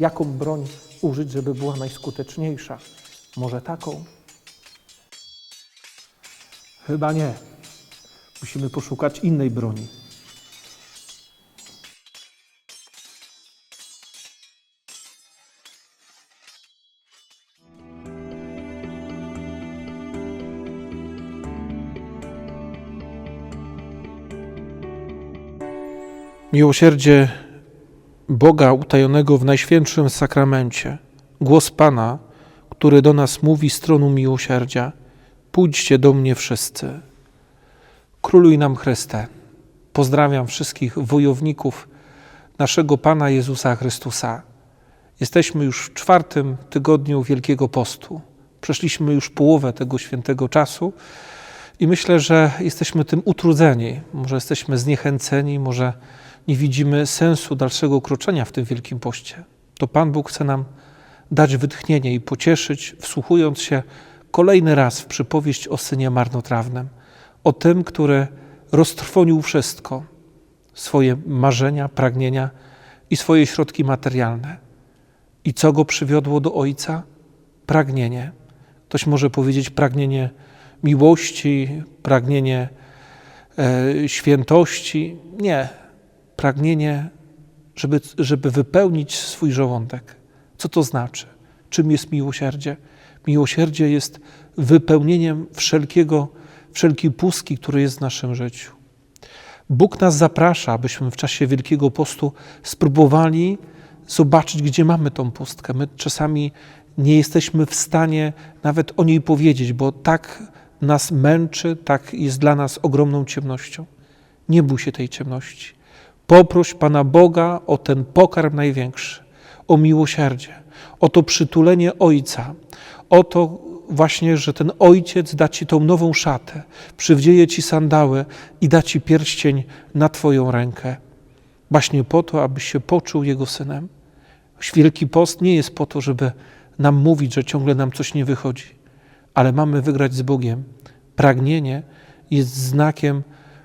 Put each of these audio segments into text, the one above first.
Jaką broń użyć, żeby była najskuteczniejsza? Może taką? Chyba nie. Musimy poszukać innej broni. Miłosierdzie Boga utajonego w Najświętszym Sakramencie, głos Pana, który do nas mówi stronu miłosierdzia, pójdźcie do mnie wszyscy. Króluj nam Chryste. Pozdrawiam wszystkich wojowników naszego Pana Jezusa Chrystusa. Jesteśmy już w czwartym tygodniu Wielkiego Postu. Przeszliśmy już połowę tego świętego czasu i myślę, że jesteśmy tym utrudzeni. Może jesteśmy zniechęceni, może nie widzimy sensu dalszego kroczenia w tym Wielkim Poście. To Pan Bóg chce nam dać wytchnienie i pocieszyć, wsłuchując się kolejny raz w przypowieść o synie marnotrawnym, o tym, który roztrwonił wszystko, swoje marzenia, pragnienia i swoje środki materialne. I co go przywiodło do Ojca? Pragnienie. Ktoś może powiedzieć pragnienie miłości, pragnienie e, świętości. Nie. Pragnienie, żeby, żeby wypełnić swój żołądek. Co to znaczy? Czym jest miłosierdzie? Miłosierdzie jest wypełnieniem wszelkiego, wszelkiej pustki, która jest w naszym życiu. Bóg nas zaprasza, abyśmy w czasie Wielkiego Postu spróbowali zobaczyć, gdzie mamy tą pustkę. My czasami nie jesteśmy w stanie nawet o niej powiedzieć, bo tak nas męczy, tak jest dla nas ogromną ciemnością. Nie bój się tej ciemności. Poproś Pana Boga o ten pokarm największy, o miłosierdzie, o to przytulenie Ojca, o to właśnie, że ten Ojciec da Ci tą nową szatę, przywdzieje Ci sandały i da Ci pierścień na Twoją rękę. Właśnie po to, abyś się poczuł Jego Synem. Wielki Post nie jest po to, żeby nam mówić, że ciągle nam coś nie wychodzi, ale mamy wygrać z Bogiem. Pragnienie jest znakiem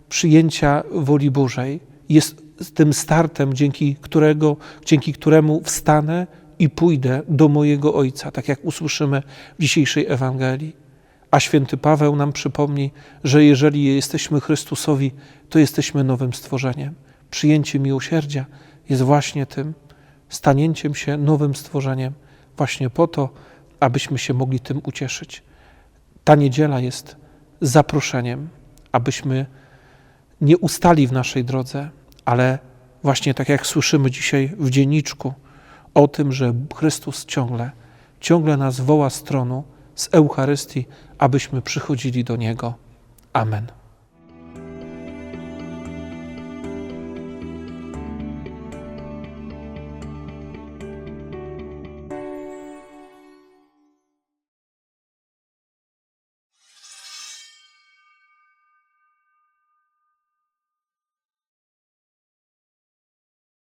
przyjęcia woli Bożej. Jest tym startem, dzięki, którego, dzięki któremu wstanę i pójdę do mojego Ojca, tak jak usłyszymy w dzisiejszej Ewangelii. A święty Paweł nam przypomni, że jeżeli jesteśmy Chrystusowi, to jesteśmy nowym stworzeniem. Przyjęcie miłosierdzia jest właśnie tym stanięciem się nowym stworzeniem, właśnie po to, abyśmy się mogli tym ucieszyć. Ta niedziela jest zaproszeniem, abyśmy nie ustali w naszej drodze, ale właśnie tak jak słyszymy dzisiaj w dzienniczku o tym, że Chrystus ciągle, ciągle nas woła z tronu, z Eucharystii, abyśmy przychodzili do Niego. Amen.